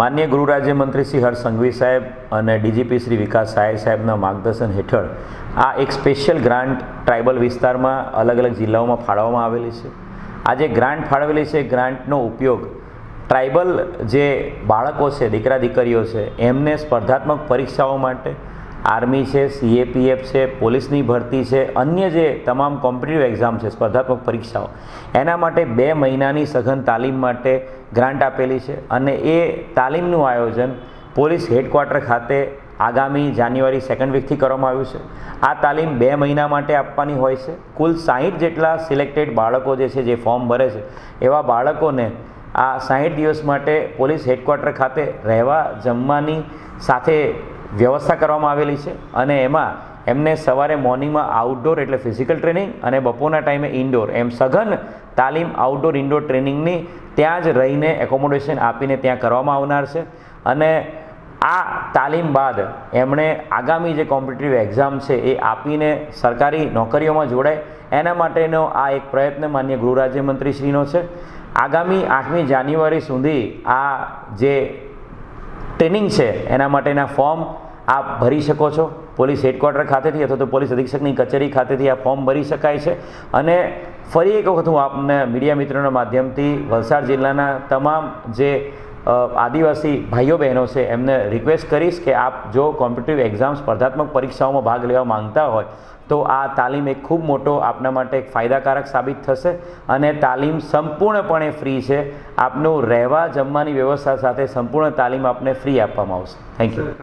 માન્ય ગૃહ રાજ્યમંત્રી શ્રી હર્ષ સંઘવી સાહેબ અને ડીજીપી શ્રી વિકાસ સાય સાહેબના માર્ગદર્શન હેઠળ આ એક સ્પેશિયલ ગ્રાન્ટ ટ્રાઇબલ વિસ્તારમાં અલગ અલગ જિલ્લાઓમાં ફાળવવામાં આવેલી છે. આ જે ગ્રાન્ટ ફાળવેલી છે, ગ્રાન્ટનો ઉપયોગ ટ્રાઇબલ જે બાળકો છે દીકરા દીકરીઓ છે, એમને સ્પર્ધાત્મક પરીક્ષાઓ માટે આર્મી છે સીએપીએફ છે, પોલીસની ભરતી છે, અન્ય જે તમામ કોમ્પિટિટિવ એક્ઝામ છે, સ્પર્ધાત્મક પરીક્ષાઓ. એના માટે બે મહિનાની સઘન તાલીમ માટે ગ્રાન્ટ આપેલી છે અને એ તાલીમનું આયોજન પોલીસ હેડક્વાર્ટર ખાતે આગામી જાન્યુઆરી સેકન્ડ વીકથી કરવામાં આવ્યું છે. આ તાલીમ બે મહિના માટે આપવાની હોય છે. કુલ સાહીઠ જેટલા સિલેક્ટેડ બાળકો જે છે, જે ફોર્મ ભરે છે, એવા બાળકોને આ સાહીઠ દિવસ માટે પોલીસ હેડક્વાર્ટર ખાતે રહેવા, જમવાની સાથે વ્યવસ્થા કરવામાં આવેલી છે અને એમાં એમને સવારે મોર્નિંગમાં આઉટડોર એટલે ફિઝિકલ ટ્રેનિંગ અને બપોરના ટાઈમે ઇન્ડોર એમ સઘન તાલીમ આઉટડોર ઇન્ડોર ટ્રેનિંગની ત્યાં જ રહીને એકોમોડેશન આપીને ત્યાં કરવામાં આવનાર છે. અને આ તાલીમ બાદ એમણે આગામી જે કોમ્પિટિટિવ એક્ઝામ છે એ આપીને સરકારી નોકરીઓમાં જોડાય. એના માટેનો આ એક પ્રયત્ન માન્ય ગૃહ રાજ્યમંત્રીશ્રીનો છે. આગામી આઠમી જાન્યુઆરી સુધી આ જે ટ્રેનિંગ છે, એના માટેના ફોર્મ આપ ભરી શકો છો. પોલીસ હેડક્વાર્ટર ખાતેથી અથવા તો પોલીસ અધિક્ષકની કચેરી ખાતેથી આ ફોર્મ ભરી શકાય છે. અને ફરી એક વખત હું આપને મીડિયા મિત્રોના માધ્યમથી વલસાડ જિલ્લાના તમામ જે આદિવાસી ભાઈઓ બહેનો છે, એમને રિક્વેસ્ટ કરીશ કે આપ જો કોમ્પિટિટિવ એક્ઝામ સ્પર્ધાત્મક પરીક્ષાઓમાં ભાગ લેવા માંગતા હોય, તો આ તાલીમ એક ખૂબ મોટો આપના માટે એક ફાયદાકારક સાબિત થશે અને તાલીમ સંપૂર્ણપણે ફ્રી છે. આપનું રહેવા જમવાની વ્યવસ્થા સાથે સંપૂર્ણ તાલીમ આપને ફ્રી આપવામાં આવશે. Thank you